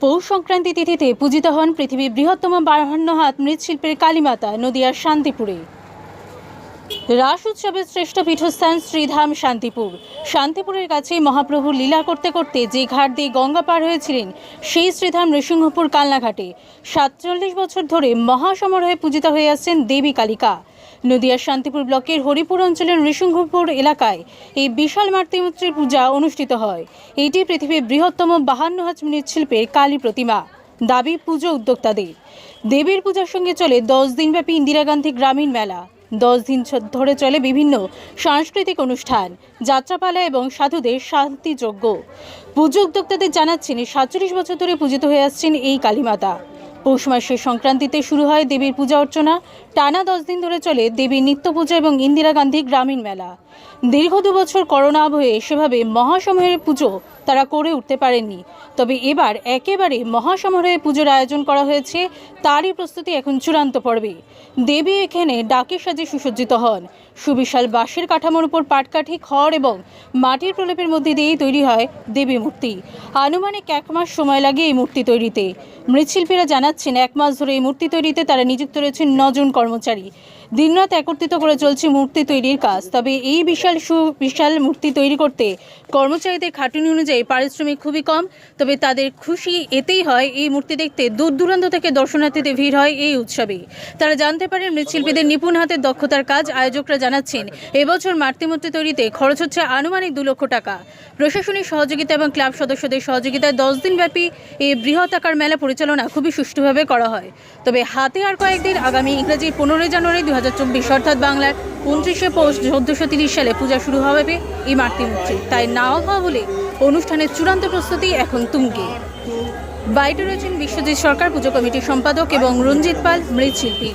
পৌষ সংক্রান্তি তিথিতে পূজিত হন পৃথিবীর বৃহত্তম বাহান্ন হাত মৃৎশিল্পের কালীমাতা নদিয়ার শান্তিপুরে। রাস উৎসবের শ্রেষ্ঠ পীঠস্থান শ্রীধাম শান্তিপুর। শান্তিপুরের কাছে মহাপ্রভু লীলা করতে করতে যে ঘাট দিয়ে গঙ্গা পার হয়েছিলেন, সেই শ্রীধাম নৃসিংহপুর কালনাঘাটে। সাতচল্লিশ বছর ধরে মহাসমারোহে পূজিত হয়ে আসছেন দেবী কালিকা। নদিয়ার শান্তিপুর ব্লকের হরিপুর অঞ্চলের নৃসিংহপুর এলাকায় এই বিশাল মাতৃমূর্তির পূজা অনুষ্ঠিত হয়। এটি পৃথিবীর বৃহত্তম বাহান্ন হাজ মৃৎশিল্পের কালী প্রতিমা। দাবি পুজো উদ্যোক্তাদের। দেবীর পূজার সঙ্গে চলে দশ দিনব্যাপী ইন্দিরা গান্ধী গ্রামীণ মেলা। দশ দিন ধরে চলে বিভিন্ন সাংস্কৃতিক অনুষ্ঠান, যাত্রাপালা এবং সাধুদের শান্তিযজ্ঞ। পুজো উদ্যোক্তাদের জানাচ্ছেন, সাতচল্লিশ বছর ধরে পূজিত হয়ে আসছেন এই কালীমাতা। পৌষ মাসের সংক্রান্তিতে শুরু হয় দেবীর পূজা অর্চনা। টানা দশ দিন ধরে চলে দেবীর নিত্য পূজা এবং ইন্দিরা গান্ধী গ্রামীণ মেলা। দীর্ঘ দু বছর করোনা আবহে সেভাবে মহাসমারোহের পুজো তারা করে উঠতে পারেননি। তবে এবার একেবারে মহাসমারোহে পুজোর আয়োজন করা হয়েছে, তারই প্রস্তুতি এখন চূড়ান্ত পর্বে। দেবী এখানে ডাকের সাজে সুসজ্জিত হন। সুবিশাল বাঁশের কাঠামোর উপর পাটকাঠি, খড় এবং মাটির প্রলেপের মধ্যে দিয়েই তৈরি হয় দেবী মূর্তি। আনুমানিক এক মাস সময় লাগে এই মূর্তি তৈরিতে। মৃৎশিল্পীরা জানাচ্ছেন, এক মাস ধরে এই মূর্তি তৈরিতে তারা নিযুক্ত রয়েছেন নজন কর্মচারী। দিনরাত একত্রিত করে চলছে মূর্তি তৈরির কাজ। তবে এই বিশাল সু, বিশাল মূর্তি তৈরি করতে কর্মচারীদের খাটুনি অনুযায়ী পারিশ্রমিক খুবই কম, তবে তাদের খুশি এতেই হয় এই মূর্তি দেখতে দূর দূরান্ত থেকে দর্শনার্থীদের ভিড় হয় এই উৎসবে। তারা জানতে পারেন মৃৎশিল্পীদের নিপুণ হাতের দক্ষতার কাজ আয়োজকরা জানাচ্ছেন, এবছর মাতৃমূর্তি তৈরিতে খরচ হচ্ছে আনুমানিক দু লক্ষ টাকা। প্রশাসনিক সহযোগিতা এবং ক্লাব সদস্যদের সহযোগিতায় দশ দিনব্যাপী এই বৃহৎ আকার মেলা পরিচালনা খুবই সুষ্ঠুভাবে করা হয়। তবে হাতে আর কয়েকদিন আগামী ইংরেজির পনেরোই জানুয়ারি দু হাজার চব্বিশ, অর্থাৎ বাংলার উনত্রিশে পৌষ চোদ্দোশো তিরিশ সালে পূজা শুরু হবে এই মাতৃমূর্তি তাই নাও হওয়া বলে অনুষ্ঠানের চূড়ান্ত প্রস্তুতি এখন তুঙ্গে। বাইরে রয়েছেন বিশ্বজিৎ সরকার, পুজো কমিটির সম্পাদক এবং রঞ্জিত পাল, মৃৎশিল্পী।